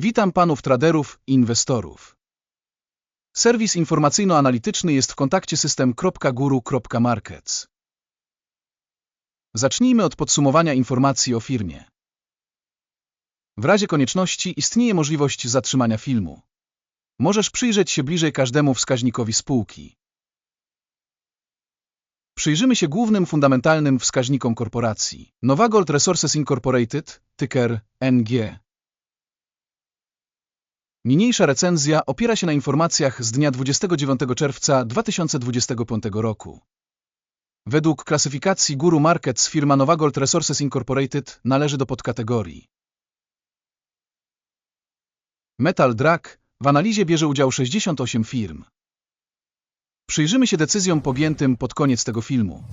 Witam panów traderów i inwestorów. Serwis informacyjno-analityczny jest w kontakcie system.guru.markets. Zacznijmy od podsumowania informacji o firmie. W razie konieczności istnieje możliwość zatrzymania filmu. Możesz przyjrzeć się bliżej każdemu wskaźnikowi spółki. Przyjrzymy się głównym fundamentalnym wskaźnikom korporacji. Novagold Resources Incorporated, tyker NG. Niniejsza recenzja opiera się na informacjach z dnia 29 czerwca 2025 roku. Według klasyfikacji Guru Markets firma Novagold Resources Incorporated należy do podkategorii Metal Drag w analizie bierze udział 68 firm. Przyjrzymy się decyzjom podjętym pod koniec tego filmu.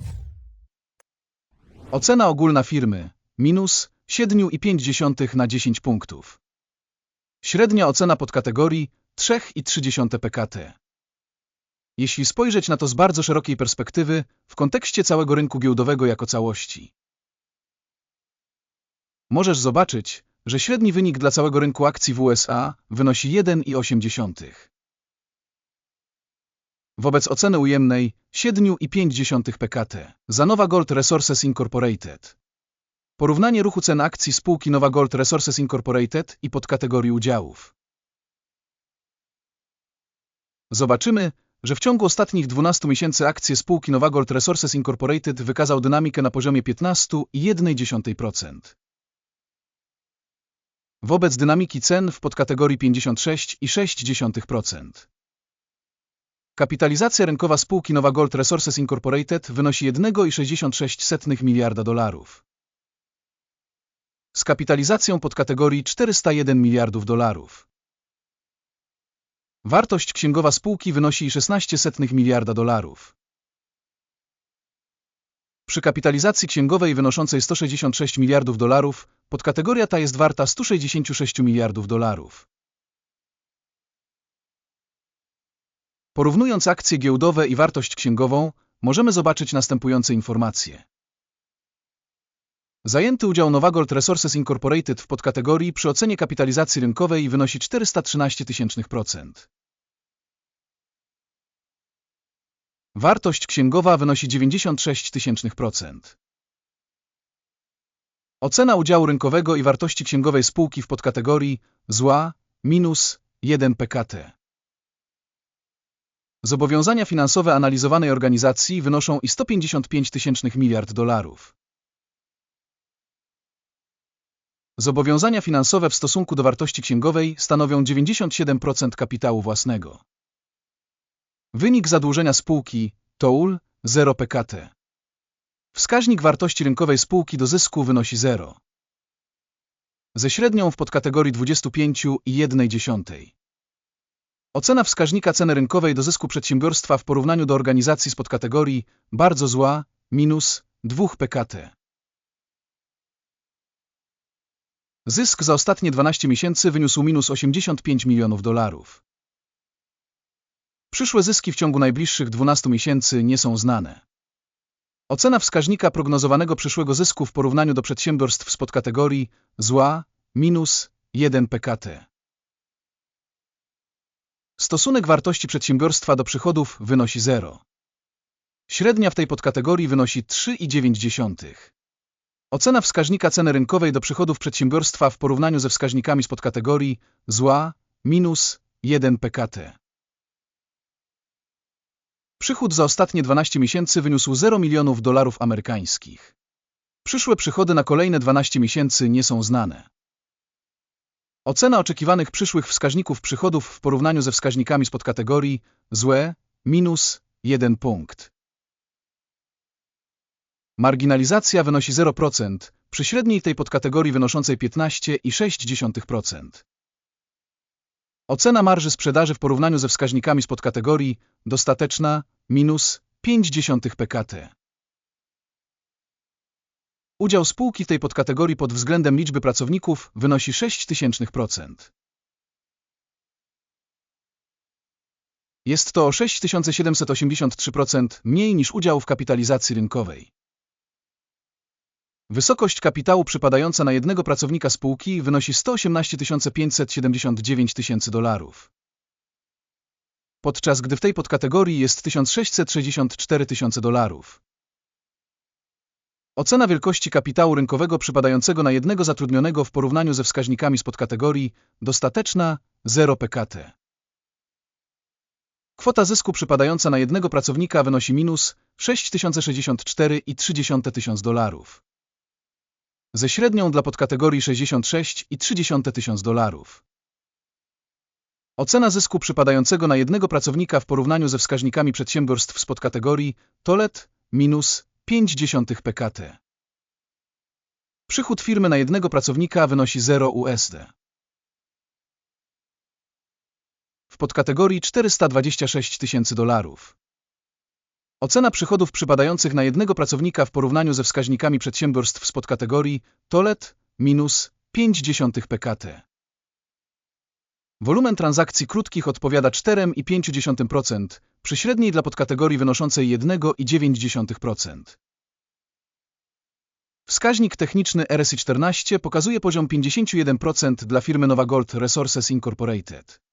Ocena ogólna firmy minus 7,5 na 10 punktów. Średnia ocena podkategorii 3,3 PKT. Jeśli spojrzeć na to z bardzo szerokiej perspektywy, w kontekście całego rynku giełdowego jako całości, możesz zobaczyć, że średni wynik dla całego rynku akcji w USA wynosi 1,8. Wobec oceny ujemnej 7,5 PKT za Nova Gold Resources Incorporated. Porównanie ruchu cen akcji spółki Nova Gold Resources Incorporated i podkategorii udziałów. Zobaczymy, że w ciągu ostatnich 12 miesięcy akcje spółki Nova Gold Resources Incorporated wykazał dynamikę na poziomie 15,1%. Wobec dynamiki cen w podkategorii 56,6%. Kapitalizacja rynkowa spółki Nova Gold Resources Incorporated wynosi 1,66 miliarda dolarów. Z kapitalizacją podkategorii 401 miliardów dolarów. Wartość księgowa spółki wynosi 16,16 miliarda dolarów. Przy kapitalizacji księgowej wynoszącej 166 miliardów dolarów, podkategoria ta jest warta 166 miliardów dolarów. Porównując akcje giełdowe i wartość księgową, możemy zobaczyć następujące informacje. Zajęty udział Novagold Resources Incorporated w podkategorii przy ocenie kapitalizacji rynkowej wynosi 413 000%. Wartość księgowa wynosi 96 000%. Ocena udziału rynkowego i wartości księgowej spółki w podkategorii zła minus 1 PKT. Zobowiązania finansowe analizowanej organizacji wynoszą i 155 tysięcznych miliard dolarów. Zobowiązania finansowe w stosunku do wartości księgowej stanowią 97% kapitału własnego. Wynik zadłużenia spółki TOUL 0 PKT. Wskaźnik wartości rynkowej spółki do zysku wynosi 0. Ze średnią w podkategorii 25,1. Ocena wskaźnika ceny rynkowej do zysku przedsiębiorstwa w porównaniu do organizacji z podkategorii bardzo zła minus 2 PKT. Zysk za ostatnie 12 miesięcy wyniósł minus 85 milionów dolarów. Przyszłe zyski w ciągu najbliższych 12 miesięcy nie są znane. Ocena wskaźnika prognozowanego przyszłego zysku w porównaniu do przedsiębiorstw z podkategorii zła minus 1 PKT. Stosunek wartości przedsiębiorstwa do przychodów wynosi 0. Średnia w tej podkategorii wynosi 3,9. Ocena wskaźnika ceny rynkowej do przychodów przedsiębiorstwa w porównaniu ze wskaźnikami z podkategorii zła minus 1 PKT. Przychód za ostatnie 12 miesięcy wyniósł 0 milionów dolarów amerykańskich. Przyszłe przychody na kolejne 12 miesięcy nie są znane. Ocena oczekiwanych przyszłych wskaźników przychodów w porównaniu ze wskaźnikami z podkategorii złe minus 1 punkt. Marginalizacja wynosi 0% przy średniej tej podkategorii wynoszącej 15,6%. Ocena marży sprzedaży w porównaniu ze wskaźnikami z podkategorii dostateczna minus 0,5 PKT. Udział spółki w tej podkategorii pod względem liczby pracowników wynosi 0,06%. Jest to o 6783% mniej niż udział w kapitalizacji rynkowej. Wysokość kapitału przypadająca na jednego pracownika spółki wynosi 118 579 tysięcy dolarów. Podczas gdy w tej podkategorii jest 1664 tysiące dolarów. Ocena wielkości kapitału rynkowego przypadającego na jednego zatrudnionego w porównaniu ze wskaźnikami z podkategorii dostateczna 0 PKT. Kwota zysku przypadająca na jednego pracownika wynosi minus 6064,3 tysiąc dolarów. Ze średnią dla podkategorii 66,3 tysiąc dolarów. Ocena zysku przypadającego na jednego pracownika w porównaniu ze wskaźnikami przedsiębiorstw z podkategorii TOLET minus 0,5 PKT. Przychód firmy na jednego pracownika wynosi 0 USD. W podkategorii 426 tysięcy dolarów. Ocena przychodów przypadających na jednego pracownika w porównaniu ze wskaźnikami przedsiębiorstw z podkategorii TOLET minus 0,5 PKT. Wolumen transakcji krótkich odpowiada 4,5%, przy średniej dla podkategorii wynoszącej 1,9%. Wskaźnik techniczny RSI 14 pokazuje poziom 51% dla firmy Nova Gold Resources Incorporated.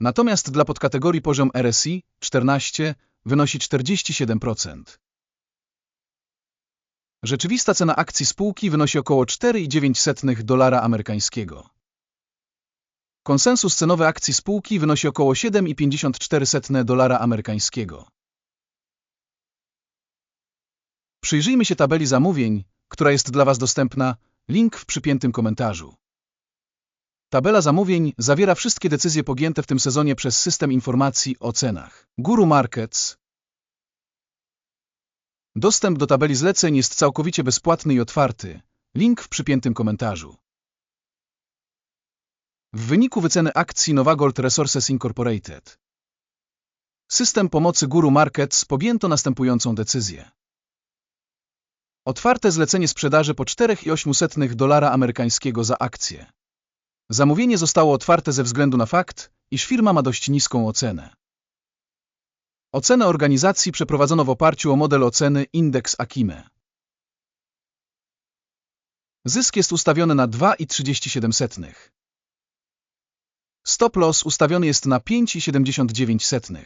Natomiast dla podkategorii poziom RSI 14 wynosi 47%. Rzeczywista cena akcji spółki wynosi około 4,9 dolara amerykańskiego. Konsensus cenowy akcji spółki wynosi około 7,54 dolara amerykańskiego. Przyjrzyjmy się tabeli zamówień, która jest dla Was dostępna, link w przypiętym komentarzu. Tabela zamówień zawiera wszystkie decyzje podjęte w tym sezonie przez system informacji o cenach. Guru Markets. Dostęp do tabeli zleceń jest całkowicie bezpłatny i otwarty. Link w przypiętym komentarzu. W wyniku wyceny akcji Novagold Resources Incorporated. System pomocy Guru Markets podjęto następującą decyzję. Otwarte zlecenie sprzedaży po 4,8 dolara amerykańskiego za akcję. Zamówienie zostało otwarte ze względu na fakt, iż firma ma dość niską ocenę. Ocenę organizacji przeprowadzono w oparciu o model oceny Index Akime. Zysk jest ustawiony na 2,37. Stop loss ustawiony jest na 5,79.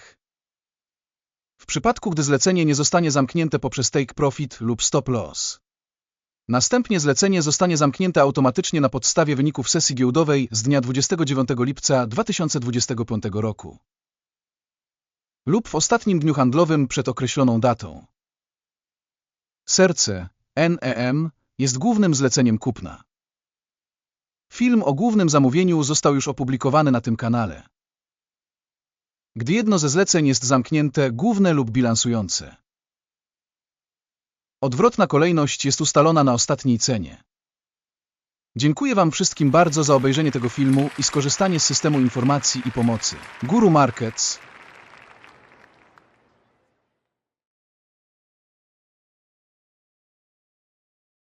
W przypadku, gdy zlecenie nie zostanie zamknięte poprzez take profit lub stop loss. Następnie zlecenie zostanie zamknięte automatycznie na podstawie wyników sesji giełdowej z dnia 29 lipca 2025 roku lub w ostatnim dniu handlowym przed określoną datą. Serce NEM jest głównym zleceniem kupna. Film o głównym zamówieniu został już opublikowany na tym kanale. Gdy jedno ze zleceń jest zamknięte, główne lub bilansujące. Odwrotna kolejność jest ustalona na ostatniej cenie. Dziękuję Wam wszystkim bardzo za obejrzenie tego filmu i skorzystanie z systemu informacji i pomocy. Guru Markets